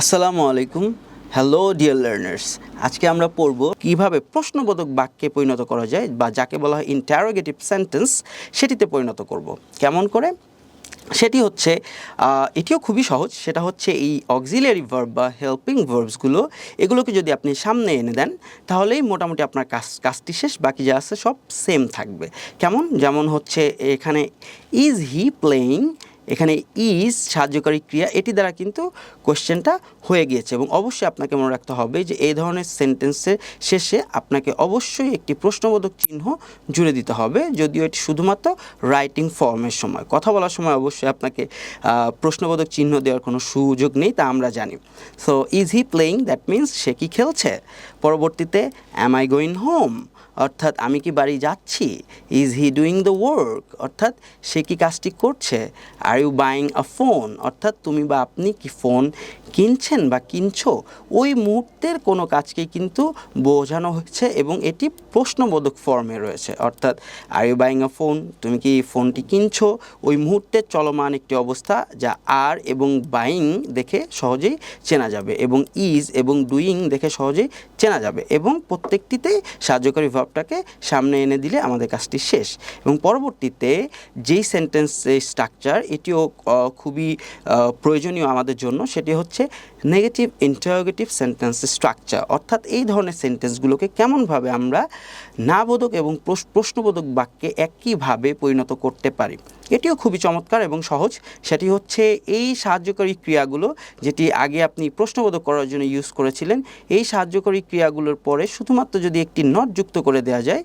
আসসালামু আলাইকুম। Hello dear learners আজকে আমরা পড়ব কীভাবে প্রশ্নবোধক বাক্যে পরিণত করা যায় বা যাকে বলা হয় ইন্টারোগেটিভ সেন্টেন্স সেটিতে পরিণত করব। কেমন করে? সেটি হচ্ছে এটিও খুবই সহজ। সেটা হচ্ছে এই অক্সিলিয়ারি ভার্ব বা হেল্পিং ভার্বসগুলো এগুলোকে যদি আপনি সামনে এনে দেন, তাহলেই মোটামুটি আপনার কাজ, কাজটি শেষ। বাকি যা আছে সব সেম থাকবে। কেমন? যেমন হচ্ছে, এখানে ইজ হি প্লেয়িং এখানে ইজ সাহায্যকারী ক্রিয়া, এটি দ্বারা কিন্তু কোশ্চেনটা হয়ে গিয়েছে এবং অবশ্যই আপনাকে মনে রাখতে হবে যে এই ধরনের সেন্টেন্সের শেষে আপনাকে অবশ্যই একটি প্রশ্নবোধক চিহ্ন জুড়ে দিতে হবে, যদিও এটি শুধুমাত্র রাইটিং ফর্মের সময়। কথা বলার সময় অবশ্যই আপনাকে প্রশ্নবোধক চিহ্ন দেওয়ার কোনো সুযোগ নেই, তা আমরা জানি। So is he playing that means সে কি খেলছে? পরবর্তীতে অ্যাম আই গোয়িং হোম অর্থাৎ আমি কি বাড়ি যাচ্ছি? Is he doing the work অর্থাৎ সে কি কাজটি করছে? Are you buying a phone অর্থাৎ তুমি বা আপনি কি ফোন কিনছেন বা কিনছো? ওই মুহূর্তের কোনো কাজকেই কিন্তু বোঝানো হচ্ছে এবং এটি প্রশ্নবোধক ফর্মে রয়েছে। অর্থাৎ are you buying a phone তুমি কি ফোনটি কিনছো? ওই মুহূর্তের চলমান একটি অবস্থা যা আর এবং বাইং দেখে সহজেই চেনা যাবে এবং ইজ এবং ডুইং দেখে সহজেই চেনা যাবে এবং প্রত্যেকটিতেই সাহায্যকারী ভাবটাকে সামনে এনে দিলে আমাদের কাজটি শেষ। এবং পরবর্তীতে যেই সেন্টেন্স স্ট্রাকচার এটিও খুবই প্রয়োজনীয় আমাদের জন্য, সেটি হচ্ছে নেগেটিভ ইন্টারোগেটিভ সেন্টেন্স স্ট্রাকচার অর্থাৎ এই ধরনের সেন্টেন্সগুলোকে কেমনভাবে আমরা নাবোধক এবং প্রশ- প্রশ্নবোধক বাক্যে একইভাবে পরিণত করতে পারি? এটিও খুবই চমৎকার এবং সহজ। সেটি হচ্ছে এই সাহায্যকারী ক্রিয়াগুলো যেটি আগে আপনি প্রশ্নবোধক করার জন্য ইউজ করেছিলেন, এই সাহায্যকারী ক্রিয়াগুলোর পরে শুধুমাত্র যদি একটি নট যুক্ত করে দেওয়া যায়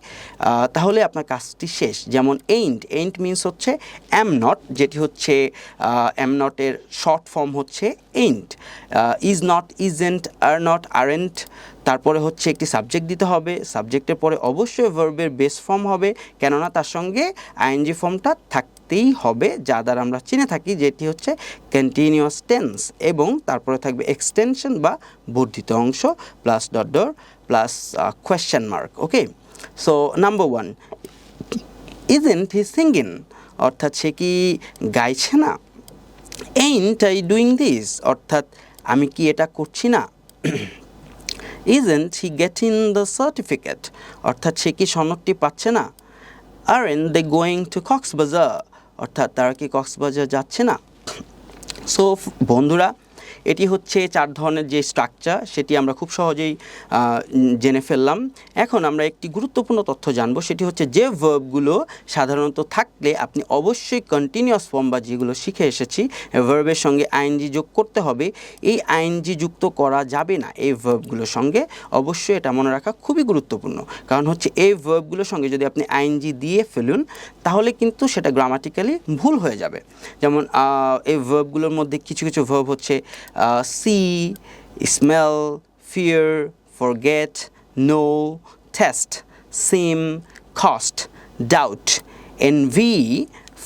তাহলে আপনার কাজটি শেষ। যেমন এইন্ট এইন্ট মিন্স হচ্ছে অ্যাম নট যেটি হচ্ছে অ্যাম নটের শর্ট ফর্ম হচ্ছে ain't is not isn't are not aren't তারপরে হচ্ছে একটি সাবজেক্ট দিতে হবে। সাবজেক্টের পরে অবশ্যই ভার্বের বেস ফর্ম হবে, কেননা তার সঙ্গে আইএনজি ফর্মটা থাকতেই হবে, যা দ্বারা আমরা চিনে থাকি যেটি হচ্ছে কন্টিনিউয়াস টেন্স এবং তারপরে থাকবে এক্সটেনশন বা বর্ধিত অংশ plus dot dot plus question mark okay so number one isn't he singing অর্থাৎ সে কি গাইছে না? এইন্ট আই ডুইং দিস অর্থাৎ আমি কি এটা করছি না? Is isn't he in the certificate অর্থাৎ সে কি সনদটি পাচ্ছে না? Aren't they going to Cox's Bazar অর্থাৎ তারা কি কক্সবাজার যাচ্ছে না? সো বন্ধুরা এটি হচ্ছে চার ধরনের যে স্ট্রাকচার সেটি আমরা খুব সহজেই জেনে ফেললাম। এখন আমরা একটি গুরুত্বপূর্ণ তথ্য জানব, সেটি হচ্ছে যে ভার্বগুলো সাধারণত থাকলে আপনি অবশ্যই কন্টিনিউয়াস ফর্ম বা যেগুলো শিখে এসেছি ভার্বের সঙ্গে আইএনজি যোগ করতে হবে। এই আইএনজি যুক্ত করা যাবে না এই ভার্বগুলোর সঙ্গে। অবশ্যই এটা মনে রাখা খুবই গুরুত্বপূর্ণ। কারণ হচ্ছে এই ভার্বগুলোর সঙ্গে যদি আপনি আইএনজি দিয়ে ফেলুন, তাহলে কিন্তু সেটা গ্রামাটিক্যালি ভুল হয়ে যাবে। যেমন এই ভার্বগুলোর মধ্যে কিছু কিছু ভার্ব হচ্ছে see smell fear forget know taste seem cost doubt envy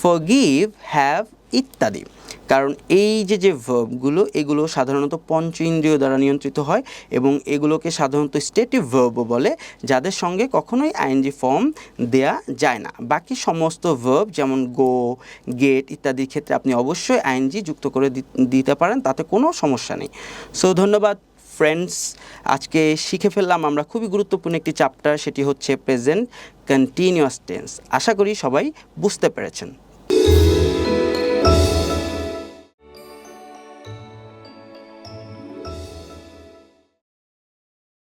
forgive have ইত্যাদি কারণ এই যে যে ভার্বগুলো এগুলো সাধারণত পঞ্চ ইন্দ্রিয় দ্বারা নিয়ন্ত্রিত হয় এবং এগুলোকে সাধারণত স্টেটিভ ভার্বও বলে, যাদের সঙ্গে কখনোই আইএনজি ফর্ম দেয়া যায় না। বাকি সমস্ত ভার্ব যেমন গো গেট ইত্যাদির ক্ষেত্রে আপনি অবশ্যই আইএনজি যুক্ত করে দিতে পারেন, তাতে কোনো সমস্যা নেই। সো ধন্যবাদ ফ্রেন্ডস আজকে শিখে ফেললাম আমরা খুবই গুরুত্বপূর্ণ একটি চ্যাপ্টার সেটি হচ্ছে প্রেজেন্ট কন্টিনিউয়াস টেন্স আশা করি সবাই বুঝতে পেরেছেন।